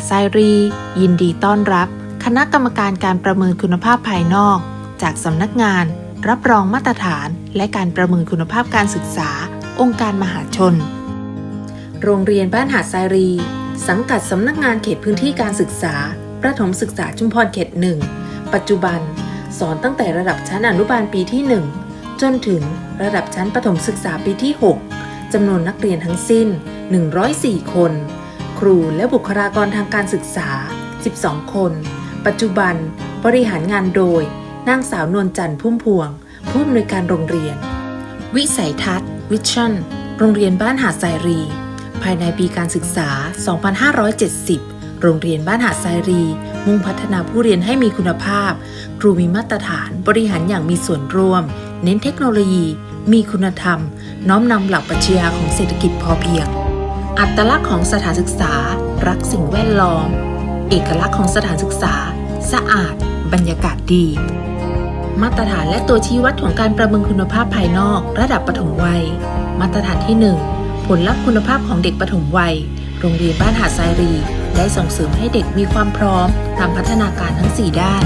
ดทรายรี ยินดีต้อนรับ คณะกรรมการการประเมินคุณภาพภายนอก จากสำนักงาน รับรองมาตรฐาน และการประเมินคุณภาพการศึกษา องค์การมหาชน โรงเรียนบ้านหาดทรายรี สังกัดสำนักงานเขตพื้นที่การศึกษา ประถมศึกษาชุมพรเขตหนึ่งปัจจุบัน สอนตั้งแต่ระดับชั้นอนุบาลปีที่ 1 จนถึงระดับชั้นประถมศึกษาปีที่ 6จำนวนนักเรียนทั้งสิ้น 104 คน ครูและบุคลากรทางการศึกษา 12 คน ปัจจุบัน บริหารงานโดย นางสาวนวลจันทร์พุ่มพวง ผู้อำนวยการโรงเรียน วิสัยทัศน์วิชั่น โรงเรียนบ้านหาดทรายรี ภายในปีการศึกษา 2570 โรงเรียนบ้านหาดทรายรี มุ่งพัฒนาผู้เรียนให้มีคุณภาพ ครูมีมาตรฐาน บริหารอย่างมีส่วนร่วม เน้นเทคโนโลยี มีคุณธรรม น้อมนำหลักปรัชญาของเศรษฐกิจพอเพียง อัตลักษณ์ของสถานศึกษา รักสิ่งแวดล้อม เอกลักษณ์ของสถานศึกษา สะอาด บรรยากาศดี มาตรฐานและตัวชี้วัดของการประเมินคุณภาพภายนอกระดับปฐมวัย มาตรฐานที่ 1 ผลลัพธ์คุณภาพของเด็กปฐมวัย โรงเรียนบ้านหาดทรายรี ได้ส่งเสริมให้เด็กมีความพร้อมตามพัฒนาการทั้ง 4 ด้าน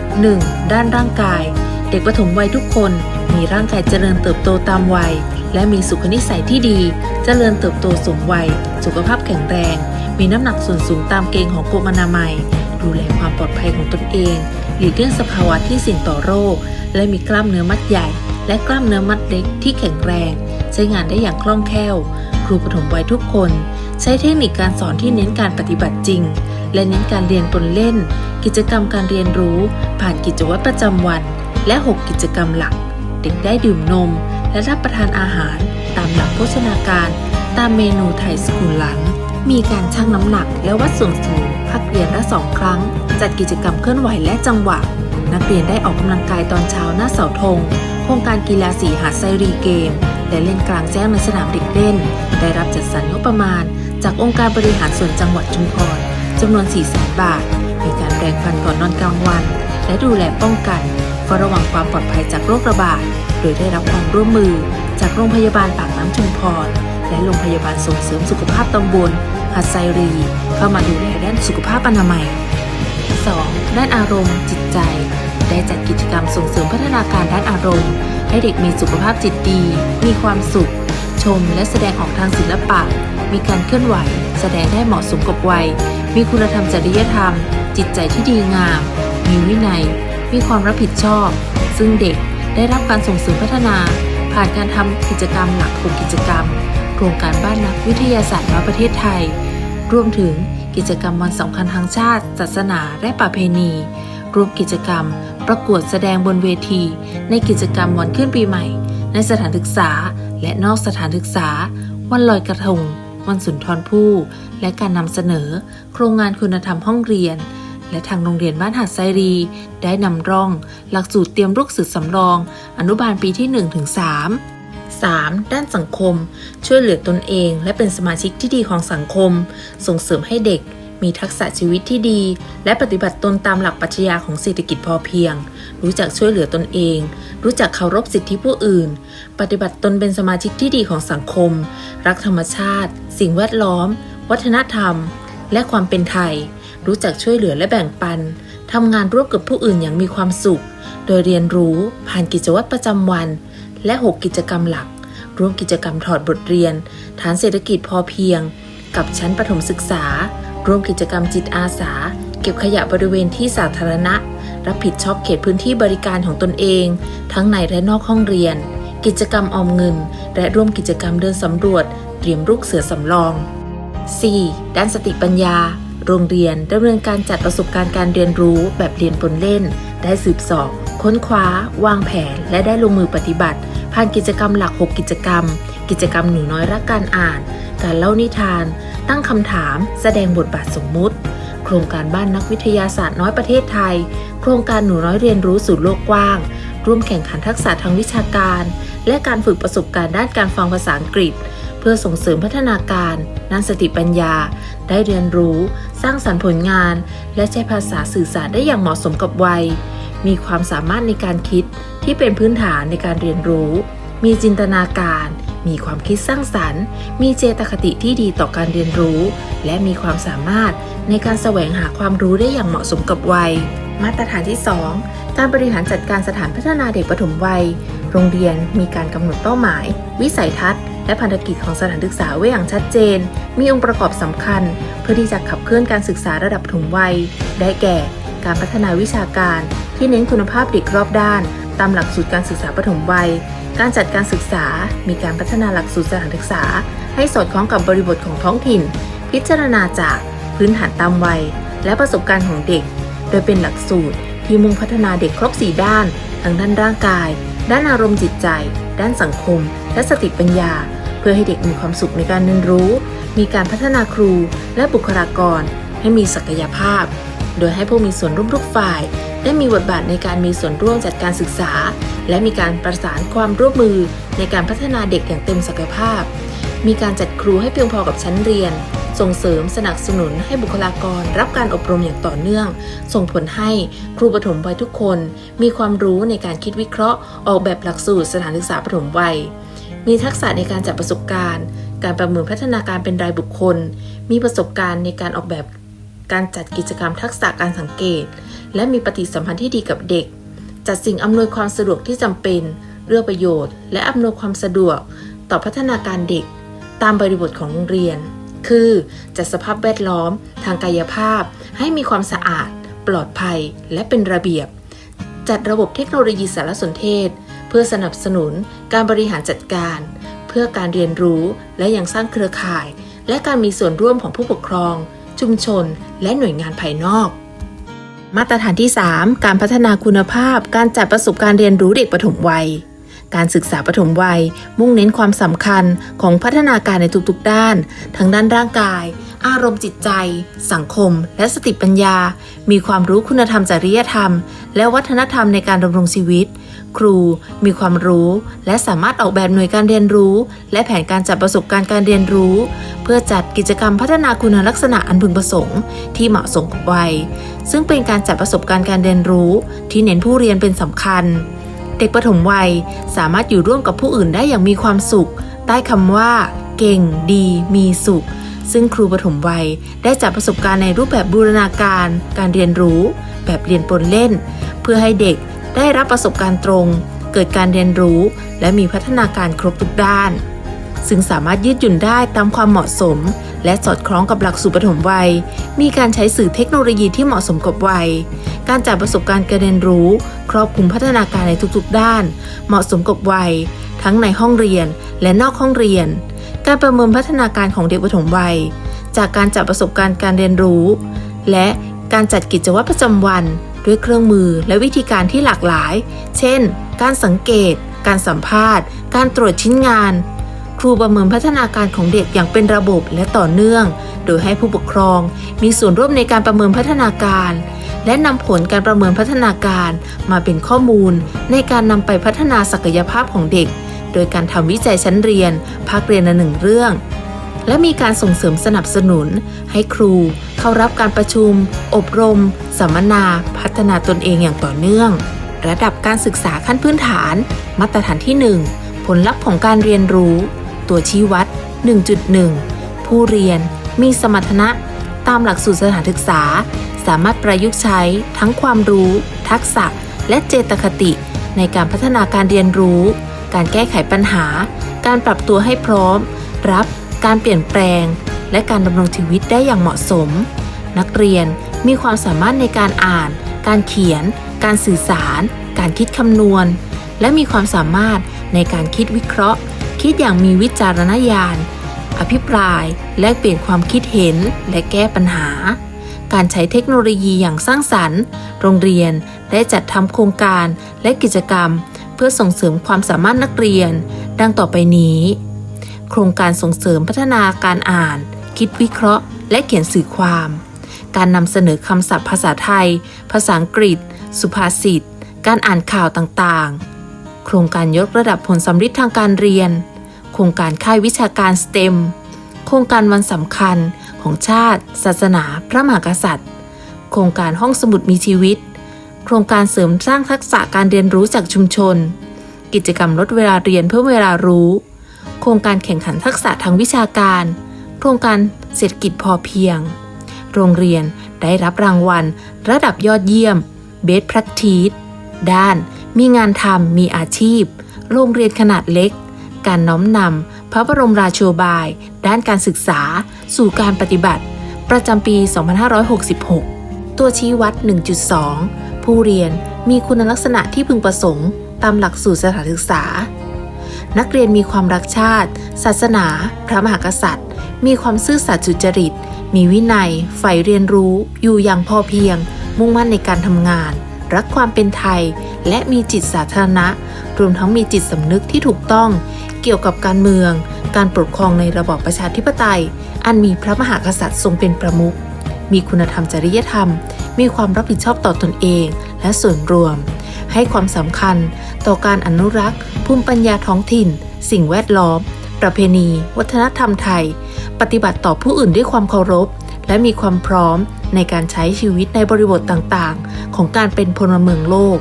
1. ด้านร่างกาย เด็กปฐมวัยทุกคนมีร่างกายเจริญเติบโตตามวัย และมีสุขนิสัยที่ดีเจริญเติบโตสมวัย สุขภาพแข็งแรง มีน้ำหนักส่วนสูงตามเกณฑ์ของกรมอนามัย ดูแลความปลอดภัยของตนเอง หลีกเลี่ยงสภาวะที่เสี่ยงต่อโรค และมีกล้ามเนื้อมัดใหญ่ และกล้ามเนื้อมัดเล็กที่แข็งแรง ใช้งานได้อย่างคล่องแคล่ว ครูปฐมวัยทุกคน ใช้เทคนิคการสอนที่เน้นการปฏิบัติจริง และเน้นการเรียนปนเล่น กิจกรรมการเรียนรู้ ผ่านกิจวัตรประจำวัน และ 6 กิจกรรมหลัก เด็กได้ดื่มนม และรับประทานอาหาร ตามหลักโภชนาการ ตามเมนูไทยสกุลหลัง มีการชั่งน้ำหนักและวัดส่วนสูงพักเรียนละสองครั้ง จัดกิจกรรมเคลื่อนไหวและจังหวะ นักเรียนได้ออกกำลังกายตอนเช้าหน้าเสาธง โครงการกีฬาสีหาดไซรีเกม และเล่นกลางแจ้งในสนามเด็กเล่น ได้รับจัดสรรงบประมาณ จากองค์การบริหารส่วนจังหวัดชุมพรจำนวน4 0 0 0 0 0บาท มีการแปรงฟันก่อนนอนกลางวัน และดูแลป้องกันเฝ้าระวังความปลอดภัยจากโรคระบาด โดยได้รับความร่วมมือ จากโรงพยาบาลปากน้ำชุมพร และโรงพยาบาลส่งเสริมสุขภาพตำบลหัดไซรี เข้ามาดูแลด้านสุขภาพอนามัย 2. ด้านอารมณ์ จิตใจ ได้จัดกิจกรรมส่งเสริมพัฒนาการด้านอารมณ์ ให้เด็กมีสุขภาพจิตดี มีความสุข ชมและแสดงออกทางศิลปะ มีการเคลื่อนไหว แสดงได้เหมาะสมกับวัย มีคุณธรรมจริยธรรม จิตใจที่ดีงาม มีวินัย มีความรับผิดชอบ ซึ่งเด็ก ได้รับการส่งเสริมพัฒนา ผ่านการทำกิจกรรมหลัก6กิจกรรม โครงการบ้านนักวิทยาศาสตร์มาประเทศไทย รวมถึงกิจกรรมวันสำคัญทางชาติ ศาสนา และประเพณี รวมกิจกรรม ประกวดแสดงบนเวที ในกิจกรรมวันขึ้นปีใหม่ ในสถานศึกษา และนอกสถานศึกษา วันลอยกระทง วันสุนทรภู่และการนำเสนอ โครงงานคุณธรรมห้องเรียน และทางโรงเรียนบ้านหาดไซรี ได้นำร่อง หลักสูตรเตรียมลูกสื่อสำรอง อนุบาลปีที่1-3 3. ด้านสังคม ช่วยเหลือตนเอง และเป็นสมาชิกที่ดีของสังคม ส่งเสริมให้เด็ก มีทักษะชีวิตที่ดี และปฏิบัติตนตามหลักปรัชญาของเศรษฐกิจพอเพียง รู้จักช่วยเหลือตนเอง รู้จักเคารพสิทธิผู้อื่น ปฏิบัติตนเป็นสมาชิกที่ดีของสังคม รักธรรมชาติ สิ่งแวดล้อม วัฒนธรรม และความเป็นไทย รู้จักช่วยเหลือและแบ่งปันทำงานร่วมกับผู้อื่นอย่างมีความสุข โดยเรียนรู้ผ่านกิจวัตรประจำวัน และ 6 กิจกรรมหลัก ร่วมกิจกรรมถอดบทเรียน ฐานเศรษฐกิจพอเพียง กับชั้นประถมศึกษา ร่วมกิจกรรมจิตอาสา เก็บขยะบริเวณที่สาธารณะ รับผิดชอบเขตพื้นที่บริการของตนเอง ทั้งในและนอกห้องเรียน กิจกรรมออมเงิน และร่วมกิจกรรมเดินสำรวจ เตรียมลูกเสือสำรอง 4. ด้านสติปัญญา โรงเรียนดำเนินการจัดประสบการณ์การเรียนรู้แบบเรียนปนเล่น ได้สืบสอบ ค้นคว้า วางแผน และได้ลงมือปฏิบัติ ผ่านกิจกรรมหลัก 6 กิจกรรม กิจกรรมหนูน้อยรักการอ่าน การเล่านิทาน ตั้งคำถาม แสดงบทบาทสมมุติ โครงการบ้านนักวิทยาศาสตร์น้อยประเทศไทย โครงการหนูน้อยเรียนรู้สู่โลกกว้าง ร่วมแข่งขันทักษะทางวิชาการ และการฝึกประสบการณ์ด้านการฟังภาษาอังกฤษเพื่อส่งเสริมพัฒนาการด้านสติปัญญา ได้เรียนรู้ สร้างสรรค์ผลงาน และใช้ภาษาสื่อสารได้อย่างเหมาะสมกับวัย มีความสามารถในการคิดที่เป็นพื้นฐานในการเรียนรู้ มีจินตนาการ มีความคิดสร้างสรรค์ มีเจตคติที่ดีต่อการเรียนรู้ และมีความสามารถในการแสวงหาความรู้ได้อย่างเหมาะสมกับวัย มาตรฐานที่ 2 การบริหารจัดการสถานพัฒนาเด็กปฐมวัย โรงเรียนมีการกำหนดเป้าหมาย วิสัยทัศน์ และพันธกิจของสถานศึกษาไว้อย่างชัดเจน มีองค์ประกอบสำคัญ เพื่อที่จะขับเคลื่อนการศึกษาระดับปฐมวัย ได้แก่ การพัฒนาวิชาการ ที่เน้นคุณภาพเด็กรอบด้าน ตามหลักสูตรการศึกษาปฐมวัย การจัดการศึกษา มีการพัฒนาหลักสูตรสถานศึกษา ให้สอดคล้องกับบริบทของท้องถิ่น พิจารณาจากพื้นฐานตามวัย และประสบการณ์ของเด็ก โดยเป็นหลักสูตรที่มุ่งพัฒนาเด็กครบ 4 ด้าน ทั้งด้านร่างกาย ด้านอารมณ์จิตใจ ด้านสังคม และสติปัญญา เพื่อให้เด็กมีความสุขในการเรียนรู้ มีการพัฒนาครูและบุคลากร ให้มีศักยภาพ โดยให้ผู้มีส่วนร่วมทุกฝ่าย ได้มีบทบาทในการมีส่วนร่วมจัดการศึกษา และมีการประสานความร่วมมือในการพัฒนาเด็กอย่างเต็มศักยภาพ มีการจัดครูให้เพียงพอกับชั้นเรียนส่งเสริมสนับสนุนให้บุคลากรรับการอบรมอย่างต่อเนื่อง ส่งผลให้ครูปฐมวัยทุกคน มีความรู้ในการคิดวิเคราะห์ ออกแบบหลักสูตรสถานศึกษาปฐมวัย มีทักษะในการจัดประสบการณ์ การประเมินพัฒนาการเป็นรายบุคคล มีประสบการณ์ในการออกแบบการจัดกิจกรรมทักษะการสังเกต และมีปฏิสัมพันธ์ที่ดีกับเด็ก จัดสิ่งอำนวยความสะดวกที่จำเป็นเรื่องประโยชน์ และอำนวยความสะดวก ต่อพัฒนาการเด็ก ตามบริบทของโรงเรียน คือจัดสภาพแวดล้อม ทางกายภาพ ให้มีความสะอาด ปลอดภัย และเป็นระเบียบ จัดระบบเทคโนโลยีสารสนเทศ พื่อสนับสนุนการบริหารจัดการ เพื่อการเรียนรู้และยังสร้างเครือข่าย และการมีส่วนร่วมของผู้ปกครอง ชุมชน และหน่วยงานภายนอก มาตรฐานที่ 3 การพัฒนาคุณภาพ การจัดประสบการณ์เรียนรู้เด็กปฐมวัยการศึกษาปฐมวัย มุ่งเน้นความสำคัญของพัฒนาการในทุกๆด้าน ทั้งด้านร่างกาย อารมณ์จิตใจ สังคม และสติปัญญา มีความรู้คุณธรรมจริยธรรม และวัฒนธรรมในการดำรงชีวิต ครู มีความรู้ และสามารถออกแบบหน่วยการเรียนรู้ และแผนการจัดประสบการณ์การเรียนรู้ เพื่อจัดกิจกรรมพัฒนาคุณลักษณะอันพึงประสงค์ ที่เหมาะสมกับวัย ซึ่งเป็นการจัดประสบการณ์การเรียนรู้ ที่เน้นผู้เรียนเป็นสำคัญ เด็กปฐมวัยสามารถอยู่ร่วมกับผู้อื่นได้อย่างมีความสุข ใต้คำว่า เก่ง ดี มีสุขซึ่งครูปฐมวัยได้จัดประสบการณ์ในรูปแบบบูรณาการ การเรียนรู้ แบบเรียนปนเล่น เพื่อให้เด็ก ได้รับประสบการณ์ตรง เกิดการเรียนรู้ และมีพัฒนาการครบทุกด้าน ซึ่งสามารถยืดหยุ่นได้ตามความเหมาะสม และสอดคล้องกับหลักสูตรปฐมวัย มีการใช้สื่อเทคโนโลยีที่เหมาะสมกับวัย การจัดประสบการณ์การเรียนรู้ ครอบคลุมพัฒนาการในทุกๆ ด้าน เหมาะสมกับวัย ทั้งในห้องเรียนและนอกห้องเรียน การประเมินพัฒนาการของเด็กปฐมวัย จากการจัดประสบการณ์การเรียนรู้ และการจัดกิจวัตรประจำวัน ด้วยเครื่องมือและวิธีการที่หลากหลาย เช่น การสังเกต การสัมภาษณ์ การตรวจชิ้นงาน ครูประเมินพัฒนาการของเด็กอย่างเป็นระบบและต่อเนื่อง โดยให้ผู้ปกครอง มีส่วนร่วมในการประเมินพัฒนาการ และนำผลการประเมินพัฒนาการมาเป็นข้อมูล ในการนำไปพัฒนาศักยภาพของเด็ก โดยการทำวิจัยชั้นเรียน ภาคเรียนละหนึ่งเรื่อง และมีการส่งเสริมสนับสนุน ให้ครูเข้ารับการประชุม อบรม สัมมนา พัฒนาตนเองอย่างต่อเนื่อง ระดับการศึกษาขั้นพื้นฐาน มาตรฐานที่ 1 ผลลัพธ์ของการเรียนรู้ ตัวชี้วัด 1.1 ผู้เรียนมีสมรรถนะ ตามหลักสูตรสถานศึกษา สามารถประยุกต์ใช้ทั้งความรู้ ทักษะ และเจตคติ ในการพัฒนาการเรียนรู้ การแก้ไขปัญหา การปรับตัวให้พร้อม รับ การเปลี่ยนแปลง และการดำรงชีวิตได้อย่างเหมาะสม นักเรียนมีความสามารถในการอ่าน การเขียน การสื่อสาร การคิดคำนวณ และมีความสามารถในการคิดวิเคราะห์ คิดอย่างมีวิจารณญาณ อภิปราย แลกเปลี่ยนความคิดเห็นและแก้ปัญหา การใช้เทคโนโลยีอย่างสร้างสรรค์ โรงเรียนได้จัดทำโครงการและกิจกรรม เพื่อส่งเสริมความสามารถนักเรียน ดังต่อไปนี้ โครงการส่งเสริมพัฒนาการอ่าน คิดวิเคราะห์ และเขียนสื่อความ การนำเสนอคำศัพท์ภาษาไทย ภาษาอังกฤษ สุภาษิต การอ่านข่าวต่างๆ โครงการยกระดับผลสำฤทธิ์ทางการเรียน โครงการค่ายวิชาการ STEM โครงการวันสำคัญของชาติ ศาสนา พระมหากษัตริย์ โครงการห้องสมุดมีชีวิต โครงการเสริมสร้างทักษะการเรียนรู้จากชุมชน กิจกรรมลดเวลาเรียนเพิ่มเวลารู้ โครงการแข่งขันทักษะทางวิชาการ โครงการเศรษฐกิจพอเพียง โรงเรียนได้รับรางวัล ระดับยอดเยี่ยม Best Practice ด้าน มีงานทำมีอาชีพ โรงเรียนขนาดเล็ก การน้อมนำพระบรมราโชบาย ด้านการศึกษา สู่การปฏิบัติ ประจำปี 2566 ตัวชี้วัด 1.2 ผู้เรียนมีคุณลักษณะที่พึงประสงค์ ตามหลักสูตรสถานศึกษา นักเรียนมีความรักชาติ ศาสนา พระมหากษัตริย์ มีความซื่อสัตย์สุจริต มีวินัยใฝ่เรียนรู้ อยู่อย่างพอเพียง มุ่งมั่นในการทำงาน รักความเป็นไทย และมีจิตสาธารณะ รวมทั้งมีจิตสำนึกที่ถูกต้อง เกี่ยวกับการเมือง การปกครองในระบอบประชาธิปไตย อันมีพระมหากษัตริย์ทรงเป็นประมุข มีคุณธรรมจริยธรรม มีความรับผิดชอบต่อตนเอง และส่วนรวม ให้ความสำคัญต่อการอนุรักษ์ ภูมิปัญญาท้องถิ่น สิ่งแวดล้อม ประเพณี วัฒนธรรมไทย ปฏิบัติต่อผู้อื่นด้วยความเคารพ และมีความพร้อมในการใช้ชีวิตในบริบทต่างๆ ของการเป็นพลเมืองโลก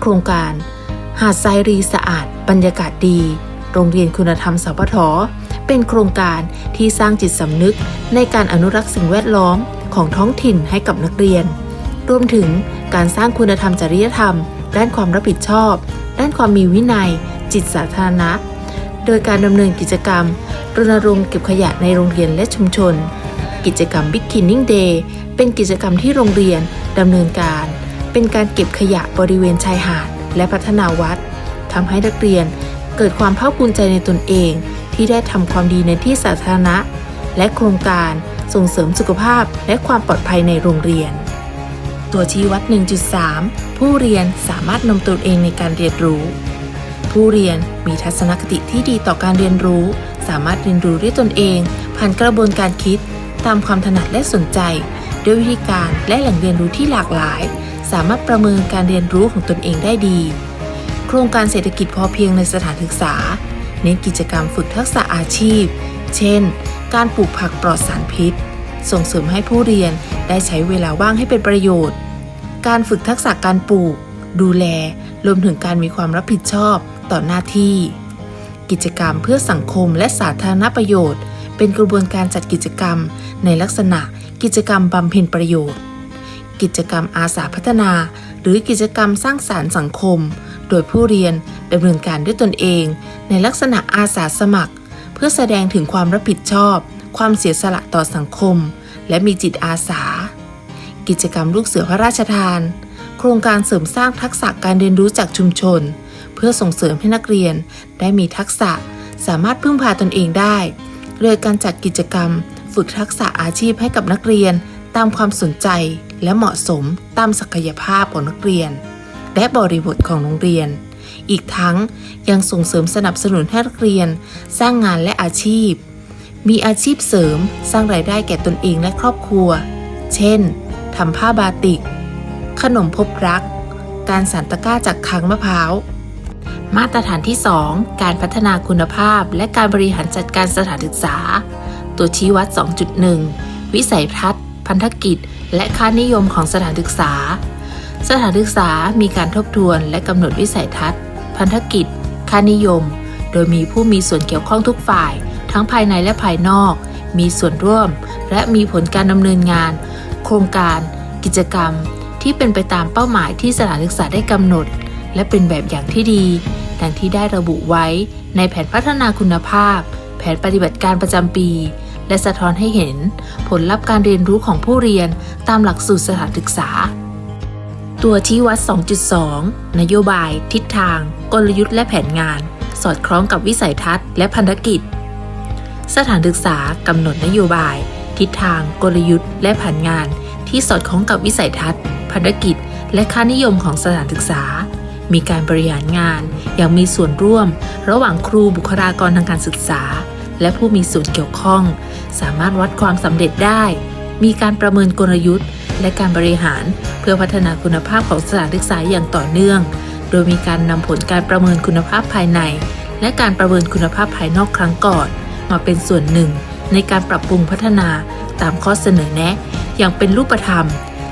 โครงการ หาดทรายรีสะอาด บรรยากาศดี โรงเรียนคุณธรรมสพทเป็นโครงการที่สร้างจิตสำนึกในการอนุรักษ์สิ่งแวดล้อมของท้องถิ่นให้กับนักเรียน รวมถึง การสร้างคุณธรรมจริยธรรม ด้านความรับผิดชอบ ด้านความมีวินัย จิตสาธารณะ โดยการดำเนินกิจกรรมรณรงค์เก็บขยะในโรงเรียนและชุมชน กิจกรรม Big Cleaning Day เป็นกิจกรรมที่โรงเรียนดำเนินการ เป็นการเก็บขยะบริเวณชายหาดและพัฒนาวัดทำให้นักเรียนเกิดความภาคภูมิใจในตนเอง ที่ได้ทำความดีในที่สาธารณะ และโครงการส่งเสริมสุขภาพและความปลอดภัยในโรงเรียน ตัวชี้วัด 1.3 ผู้เรียนสามารถนำตนเองในการเรียนรู้ ผู้เรียนมีทัศนคติที่ดีต่อการเรียนรู้ สามารถเรียนรู้ด้วยตนเอง ผ่านกระบวนการคิด ตามความถนัดและสนใจ ด้วยวิธีการและแหล่งเรียนรู้ที่หลากหลาย สามารถประเมินการเรียนรู้ของตนเองได้ดี โครงการเศรษฐกิจพอเพียงในสถานศึกษา เน้นกิจกรรมฝึกทักษะอาชีพ เช่น การปลูกผักปลอดสารพิษ ส่งเสริมให้ผู้เรียนได้ใช้เวลาว่างให้เป็นประโยชน์ การฝึกทักษะการปลูก ดูแล รวมถึงการมีความรับผิดชอบต่อหน้าที่ กิจกรรมเพื่อสังคมและสาธารณประโยชน์ เป็นกระบวนการจัดกิจกรรม ในลักษณะกิจกรรมบำเพ็ญประโยชน์ กิจกรรมอาสาพัฒนา หรือกิจกรรมสร้างสารรค์สังคม โดยผู้เรียนดำเนินการด้วยตนเอง ในลักษณะอาสาสมัคร เพื่อแสดงถึงความรับผิดชอบ ความเสียสละต่อสังคม และมีจิตอาสา กิจกรรมลูกเสือพระราชทาน โครงการเสริมสร้างทักษะการเรียนรู้จากชุมชน เพื่อส่งเสริมให้นักเรียน ได้มีทักษะสามารถพึ่งพาตนเองได้โดยการจัดกิจกรรม ฝึกทักษะอาชีพให้กับนักเรียน ตามความสนใจและเหมาะสมตามศักยภาพของนักเรียน และบริบทของโรงเรียน อีกทั้งยังส่งเสริมสนับสนุนให้นักเรียน สร้างงานและอาชีพ มีอาชีพเสริมสร้างรายได้แก่ตนเองและครอบครัว เช่น ทำผ้าบาติก ขนมพบรัก การสานตะกร้าจากค้างมะพร้าว มาตรฐานที่ 2 การพัฒนาคุณภาพและการบริหารจัดการสถานศึกษา ตัวชี้วัด 2.1 วิสัยทัศน์ พันธกิจ และค่านิยมของสถานศึกษา สถานศึกษามีการทบทวนและกำหนดวิสัยทัศน์ พันธกิจ ค่านิยม โดยมีผู้มีส่วนเกี่ยวข้องทุกฝ่าย ทั้งภายในและภายนอก มีส่วนร่วม และมีผลการดำเนินงาน โครงการ กิจกรรม ที่เป็นไปตามเป้าหมายที่สถานศึกษาได้กำหนด และเป็นแบบอย่างที่ดี ดังที่ได้ระบุไว้ในแผนพัฒนาคุณภาพ แผนปฏิบัติการประจำปี และสะท้อนให้เห็น ผลลัพธ์การเรียนรู้ของผู้เรียนตามหลักสูตรสถานศึกษาตัวชี้วัด 2.2 นโยบาย ทิศทาง กลยุทธ์และแผนงาน สอดคล้องกับวิสัยทัศน์และพันธกิจ สถานศึกษากำหนดนโยบาย ทิศทาง กลยุทธ์ และแผนงาน ที่สอดคล้องกับวิสัยทัศน์พันธกิจ และค่านิยมของสถานศึกษา มีการบริหารงาน อย่างมีส่วนร่วม ระหว่างครูบุคลากรทางการศึกษา และผู้มีส่วนเกี่ยวข้อง สามารถวัดความสำเร็จได้ มีการประเมินกลยุทธ์ และการบริหาร เพื่อพัฒนาคุณภาพของสถานศึกษาอย่างต่อเนื่อง โดยมีการนำผลการประเมินคุณภาพภายใน และการประเมินคุณภาพภายนอกครั้งก่อน มาเป็นส่วนหนึ่ง ในการปรับปรุงพัฒนาตามข้อเสนอแนะ อย่างเป็นรูปธรรม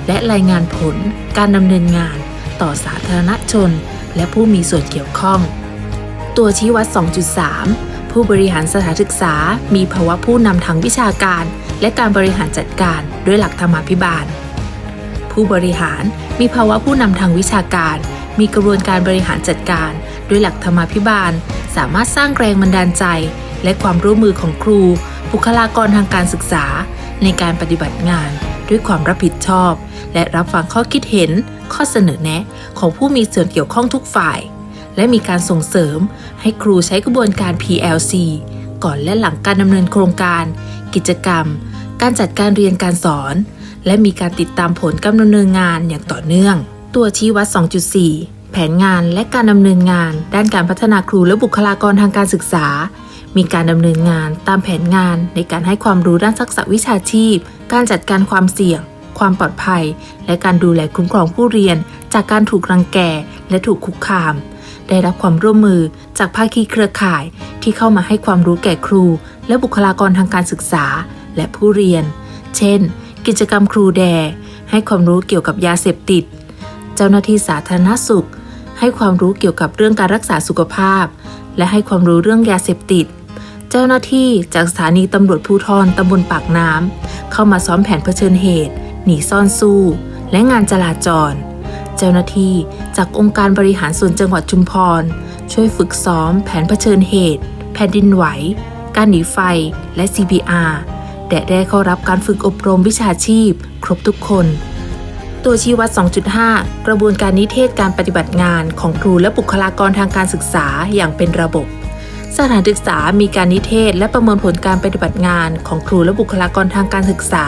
และรายงานผลการดำเนินงานต่อสาธารณชน และผู้มีส่วนเกี่ยวข้อง ตัวชี้วัด 2.3 ผู้บริหารสถานศึกษา มีภาวะผู้นำทางวิชาการ และการบริหารจัดการด้วยหลักธรรมาภิบาล ผู้บริหารมีภาวะผู้นำทางวิชาการ มีกระบวนการบริหารจัดการ ด้วยหลักธรรมาภิบาล สามารถสร้างแรงบันดาลใจ และความร่วมมือของครู บุคลากรทางการศึกษา ในการปฏิบัติงาน ด้วยความรับผิดชอบ และรับฟังข้อคิดเห็น ข้อเสนอแนะ ของผู้มีส่วนเกี่ยวข้องทุกฝ่าย และมีการส่งเสริม ให้ครูใช้กระบวนการ PLC ก่อนและหลังการดำเนินโครงการ กิจกรรม การจัดการเรียนการสอน และมีการติดตามผลการดำเนินงานอย่างต่อเนื่อง ตัวชี้วัด 2.4 แผนงานและการดำเนินงาน ด้านการพัฒนาครูและบุคลากรทางการศึกษา มีการดำเนินงานตามแผนงานในการให้ความรู้ด้านทักษะวิชาชีพ การจัดการความเสี่ยง ความปลอดภัย และการดูแลคุ้มครองผู้เรียน จากการถูกรังแกและถูกคุกคาม ได้รับความร่วมมือจากภาคีเครือข่ายที่เข้ามาให้ความรู้แก่ครู และบุคลากรทางการศึกษา และผู้เรียน เช่น กิจกรรมครูแด ให้ความรู้เกี่ยวกับยาเสพติด เจ้าหน้าที่สาธารณสุข ให้ความรู้เกี่ยวกับเรื่องการรักษาสุขภาพ และให้ความรู้เรื่องยาเสพติด เจ้าหน้าที่จากสถานีตำรวจภูธรตำบลปากน้ำเข้ามาซ้อมแผนเผชิญเหตุ หนีซ่อนสู้ และงานจราจร เจ้าหน้าที่จากองค์การบริหารส่วนจังหวัดชุมพร ช่วยฝึกซ้อมแผนเผชิญเหตุ แผ่นดินไหว การหนีไฟและ CPR และได้เข้ารับการฝึกอบรมวิชาชีพ ครบทุกคน ตัวชี้วัด 2.5 กระบวนการนิเทศการปฏิบัติงานของครูและบุคลากรทางการศึกษาอย่างเป็นระบบ สถานศึกษามีการนิเทศและประเมินผลการปฏิบัติงานของครูและบุคลากรทางการศึกษา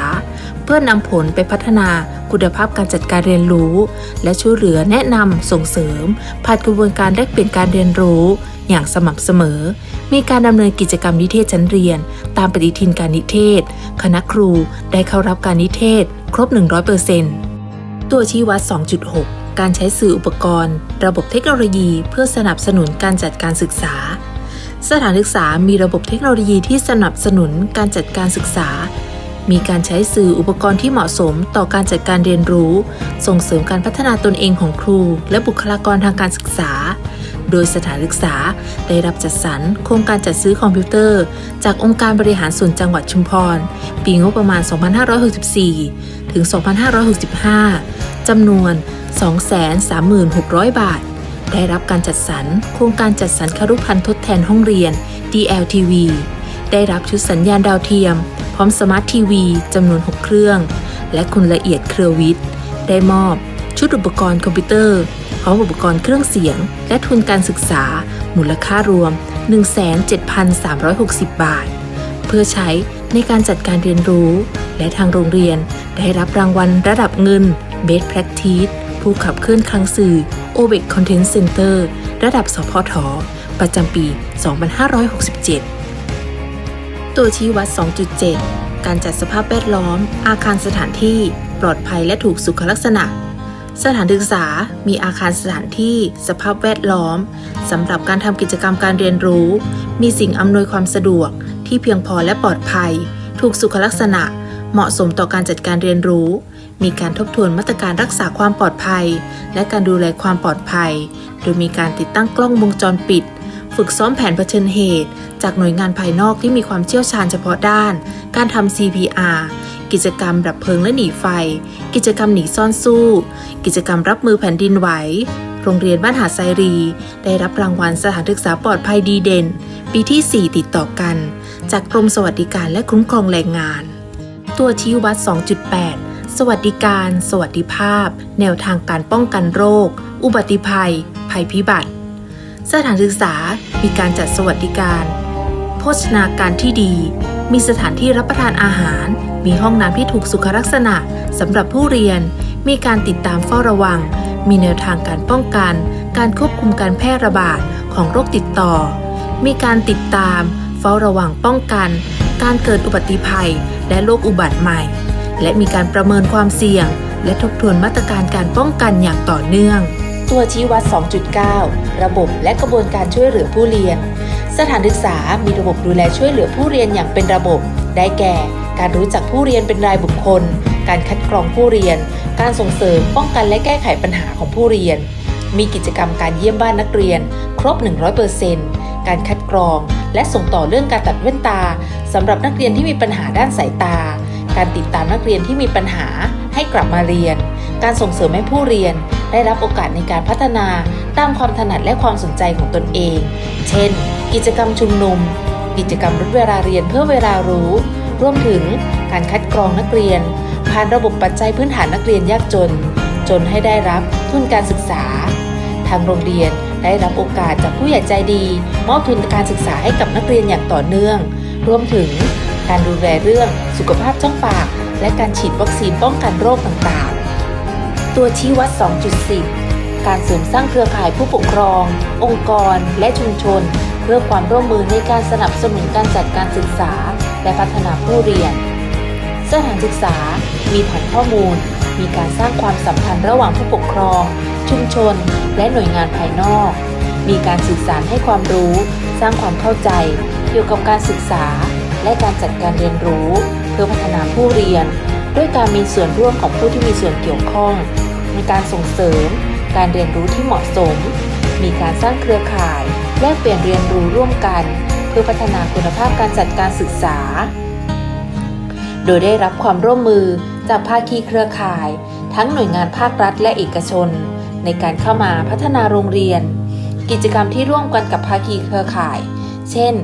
เพื่อนำผลไปพัฒนาคุณภาพการจัดการเรียนรู้ และช่วยเหลือแนะนำส่งเสริมผ่านกระบวนการแลกเปลี่ยนการเรียนรู้ อย่างสม่ำเสมอ มีการดำเนินกิจกรรมนิเทศชั้นเรียน ตามปฏิทินการนิเทศ คณะครูได้เข้ารับการนิเทศ ครบ 100%ตัวชี้วัด 2.6การใช้สื่ออุปกรณ์ ระบบเทคโนโลยีเพื่อสนับสนุนการจัดการศึกษา สถานศึกษามีระบบเทคโนโลยีที่สนับสนุนการจัดการศึกษา มีการใช้สื่ออุปกรณ์ที่เหมาะสมต่อการจัดการเรียนรู้ ส่งเสริมการพัฒนาตนเองของครู และบุคลากรทางการศึกษา โดยสถานศึกษาได้รับจัดสรรโครงการจัดซื้อคอมพิวเตอร์ จากองค์การบริหารส่วนจังหวัดชุมพร ปีงบประมาณ 2564 ถึง 2565 จำนวน 236,000 บาท ได้รับการจัดสรร โครงการจัดสรรคารุพันธ์ทดแทนห้องเรียน DLTV ได้รับชุดสัญญาณดาวเทียม พร้อมสมาร์ททีวีจำนวน 6 เครื่อง และคุณละเอียดเครือวิทย์ได้มอบ ชุดอุปกรณ์คอมพิวเตอร์พร้อมอุปกรณ์เครื่องเสียง และทุนการศึกษา มูลค่ารวม 17,360 บาท เพื่อใช้ในการจัดการเรียนรู้ และทางโรงเรียนได้รับรางวัลระดับเงิน Best Practice ผู้ขับเคลื่อนคลังสื่อ o b e c Content Center ระดับ สพท ประจำปี 2567 ตัวชี้วัด 2.7 การจัดสภาพแวดล้อม อาคารสถานที่ ปลอดภัยและถูกสุขลักษณะ สถานศึกษา มีอาคารสถานที่ สภาพแวดล้อมสำหรับการทำกิจกรรมการเรียนรู้ มีสิ่งอำนวยความสะดวกที่เพียงพอและปลอดภัย ถูกสุขลักษณะ เหมาะสมต่อการจัดการเรียนรู้ มีการทบทวนมาตรการรักษาความปลอดภัย และการดูแลความปลอดภัย โดยมีการติดตั้งกล้องวงจรปิด ฝึกซ้อมแผนเผชิญเหตุ จากหน่วยงานภายนอกที่มีความเชี่ยวชาญเฉพาะด้าน การทำ CPR กิจกรรมดับเพลิงและหนีไฟ กิจกรรมหนีซ่อนสู้ กิจกรรมรับมือแผ่นดินไหว โรงเรียนบ้านหาดไซรี ได้รับรางวัลสถานศึกษาปลอดภัยดีเด่น ปีที่ 4 ติดต่อกัน จากกรมสวัสดิการและคุ้มครองแรงงาน ตัวชี้วัด 2.8 สวัสดิการ สวัสดิภาพ แนวทางการป้องกันโรค อุบัติภัย ภัยพิบัติ สถานศึกษา มีการจัดสวัสดิการ โภชนาการที่ดี มีสถานที่รับประทานอาหาร มีห้องน้ำที่ถูกสุขลักษณะสำหรับผู้เรียน มีการติดตามเฝ้าระวัง มีแนวทางการป้องกัน การควบคุมการแพร่ระบาดของโรคติดต่อ มีการติดตาม เฝ้าระวังป้องกัน การเกิดอุบัติภัย และโรคอุบัติใหม่ และมีการประเมินความเสี่ยง และทบทวนมาตรการการป้องกันอย่างต่อเนื่อง ตัวชี้วัด 2.9 ระบบและกระบวนการช่วยเหลือผู้เรียน สถานศึกษามีระบบดูแลช่วยเหลือผู้เรียนอย่างเป็นระบบ ได้แก่ การรู้จักผู้เรียนเป็นรายบุคคล การคัดกรองผู้เรียน การส่งเสริมป้องกันและแก้ไขปัญหาของผู้เรียน มีกิจกรรมการเยี่ยมบ้านนักเรียน ครบ 100%การคัด รอง และส่งต่อเรื่องการตัดแว่นตาสำหรับนักเรียนที่มีปัญหาด้านสายตา การติดตามนักเรียนที่มีปัญหาให้กลับมาเรียน การส่งเสริมให้ผู้เรียน ได้รับโอกาสในการพัฒนาตามความถนัดและความสนใจของตนเอง เช่น กิจกรรมชุมนุม กิจกรรมลดเวลาเรียนเพื่อเวลารู้ รวมถึงการคัดกรองนักเรียน ผ่านระบบปัจจัยพื้นฐานนักเรียนยากจน จนให้ได้รับทุนการศึกษา ทางโรงเรียน ได้รับโอกาสจากผู้ใหญ่ใจดี มอบทุนการศึกษาให้กับนักเรียนอย่างต่อเนื่อง รวมถึงการดูแลเรื่องสุขภาพช่องปาก และการฉีดวัคซีนป้องกันโรคต่างๆ ตัวชี้วัด 2.10 การเสริมสร้างเครือข่ายผู้ปกครอง องค์กร และชุมชน เพื่อความร่วมมือในการสนับสนุนการจัดการศึกษา และพัฒนาผู้เรียน สถานศึกษา มีฐานข้อมูล มีการสร้างความสัมพันธ์ระหว่างผู้ปกครอง ชุมชน และหน่วยงานภายนอก มีการสื่อสารให้ความรู้ สร้างความเข้าใจ เกี่ยวกับการศึกษา และการจัดการเรียนรู้ เพื่อพัฒนาผู้เรียน ด้วยการมีส่วนร่วมของผู้ที่มีส่วนเกี่ยวข้องในการส่งเสริม การเรียนรู้ที่เหมาะสม มีการสร้างเครือข่าย แลกเปลี่ยนเรียนรู้ร่วมกัน เพื่อพัฒนาคุณภาพการจัดการศึกษา โดยได้รับความร่วมมือจากภาคีเครือข่าย ทั้งหน่วยงานภาครัฐและเอกชน ในการเข้ามาพัฒนาโรงเรียน กิจกรรมที่ร่วมกันกับภาคีเครือข่าย เช่น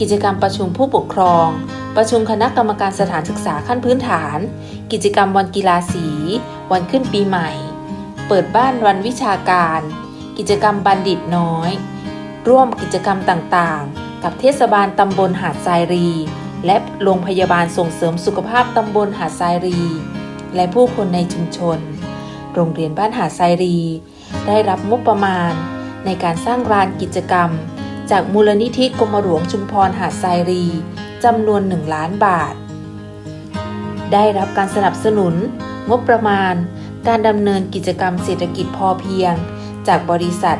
กิจกรรมประชุมผู้ปกครอง ประชุมคณะกรรมการสถานศึกษาขั้นพื้นฐาน กิจกรรมวันกีฬาสี วันขึ้นปีใหม่ เปิดบ้านวันวิชาการ กิจกรรมบัณฑิตน้อย ร่วมกิจกรรมต่างๆ กับเทศบาลตำบลหาดทรายรี และโรงพยาบาลส่งเสริมสุขภาพตำบลหาดทรายรี และผู้คนในชุมชน โรงเรียนบ้านหาดทรายรี ได้รับงบประมาณ ในการสร้างลานกิจกรรม จากมูลนิธิกรมหลวงชุมพรหาดทรายรีจำนวน 1 ล้านบาท ได้รับการสนับสนุน งบประมาณ การดำเนินกิจกรรมเศรษฐกิจพอเพียง จากบริษัท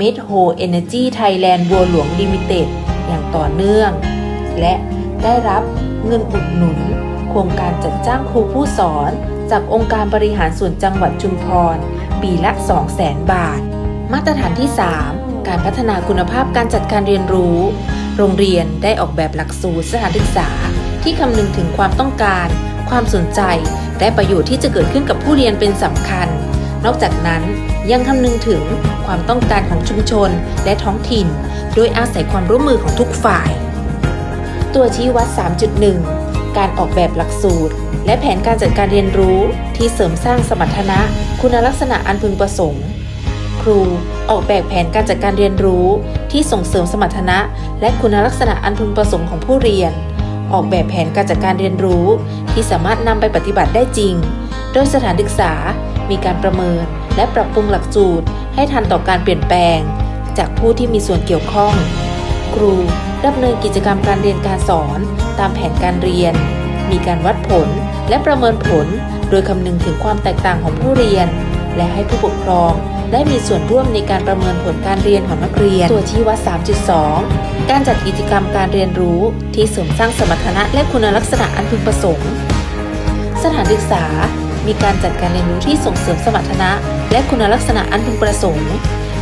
m e d h o Energy Thailand บัวหลวงลิมิเต็ดอย่างต่อเนื่อง และได้รับเงินอุดหนุน โครงการจัดจ้างครูผู้สอน จากองค์การบริหารส่วนจังหวัดชุมพร ปีละ 200,000 บาท มาตรฐานที่ 3 การพัฒนาคุณภาพการจัดการเรียนรู้ โรงเรียนได้ออกแบบหลักสูตรสถานศึกษา ที่คำนึงถึงความต้องการ ความสนใจ และประโยชน์ที่จะเกิดขึ้นกับผู้เรียนเป็นสำคัญ นอกจากนั้นยังคำนึงถึงความต้องการของชุมชนและท้องถิ่น โดยอาศัยความร่วมมือของทุกฝ่าย ตัวชี้วัด 3.1 การออกแบบหลักสูตร และแผนการจัดการเรียนรู้ที่เสริมสร้างสมรรถนะ คุณลักษณะอันพึงประสงค์ ครูออกแบบแผนการจัดการเรียนรู้ที่ส่งเสริมสมรรถนะ และคุณลักษณะอันพึงประสงค์ของผู้เรียน ออกแบบแผนการจัดการเรียนรู้ที่สามารถนำไปปฏิบัติได้จริง โดยสถานศึกษา มีการประเมิน และปรับปรุงหลักสูตรให้ทันต่อการเปลี่ยนแปลง จากผู้ที่มีส่วนเกี่ยวข้อง ครูดำเนินกิจกรรมการเรียนการสอน ตามแผนการเรียน มีการวัดผล และประเมินผล โดยคำนึงถึงความแตกต่างของผู้เรียน และให้ผู้ปกครองได้มีส่วนร่วมในการประเมินผลการเรียนของนักเรียน ตัวชี้วัด 3.2 การจัดกิจกรรมการเรียนรู้ที่เสริมสร้างสมรรถนะและคุณลักษณะอันพึงประสงค์ สถานศึกษา มีการจัดการเรียนรู้ที่ส่งเสริมสมรรถนะ และคุณลักษณะอันพึงประสงค์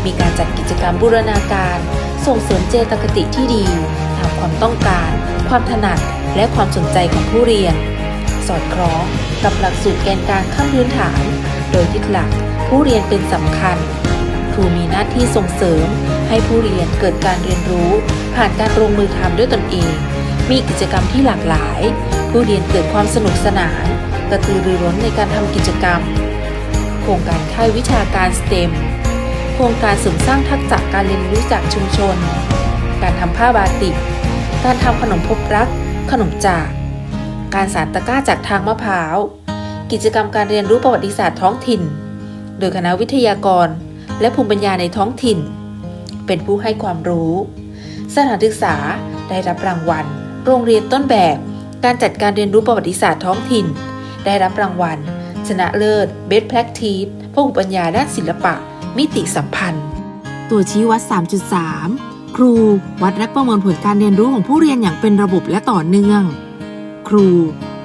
มีการจัดกิจกรรมบูรณาการ ส่งเสริมเจตคติที่ดี ตามความต้องการ ความถนัด และความสนใจของผู้เรียน สอดคล้องกับหลักสูตรแกนกลางขั้นพื้นฐาน โดยยึดหลักผู้เรียนเป็นสำคัญ ครูมีหน้าที่ส่งเสริม ให้ผู้เรียนเกิดการเรียนรู้ ผ่านการลงมือทำด้วยตนเอง มีกิจกรรมที่หลากหลาย ผู้เรียนเกิดความสนุกสนานกระตือรือร้นในการทำกิจกรรม โครงการค่ายวิชาการ STEM โครงการเสริมสร้างทักษะการเรียนรู้จากชุมชน การทำผ้าบาติก การทำขนมพบรัก ขนมจาก การสานตะกร้าจากทางมะพร้าว กิจกรรมการเรียนรู้ประวัติศาสตร์ท้องถิ่น โดยคณะวิทยากร และภูมิปัญญาในท้องถิ่น เป็นผู้ให้ความรู้ สถานศึกษาได้รับรางวัล โรงเรียนต้นแบบ การจัดการเรียนรู้ประวัติศาสตร์ท้องถิ่น ได้รับรางวัล ชนะเลิศ Best Practice ภูมิปัญญาด้านศิลปะ มิติสัมพันธ์ ตัวชี้วัด 3.3 ครู วัดและประเมินผลการเรียนรู้ของผู้เรียนอย่างเป็นระบบและต่อเนื่อง ครู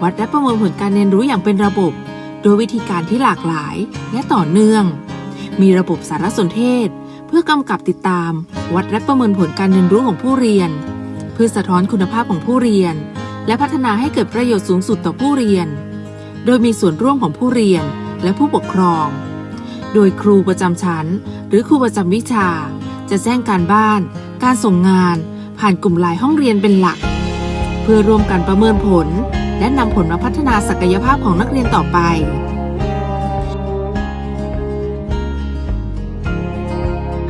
วัดและประเมินผลการเรียนรู้อย่างเป็นระบบ โดยวิธีการที่หลากหลายและต่อเนื่อง มีระบบสารสนเทศ เพื่อกำกับติดตาม วัดและประเมินผลการเรียนรู้ของผู้เรียน เพื่อสะท้อนคุณภาพของผู้เรียน และพัฒนาให้เกิดประโยชน์สูงสุดต่อผู้เรียน โดยมีส่วนร่วมของผู้เรียนและผู้ปกครอง โดยครูประจำชั้น หรือครูประจำวิชา จะแจ้งการบ้าน การส่งงาน ผ่านกลุ่มไลน์ห้องเรียนเป็นหลัก พื่อร่วมกันประเมินผล และนำผลมาพัฒนาศักยภาพของนักเรียนต่อไป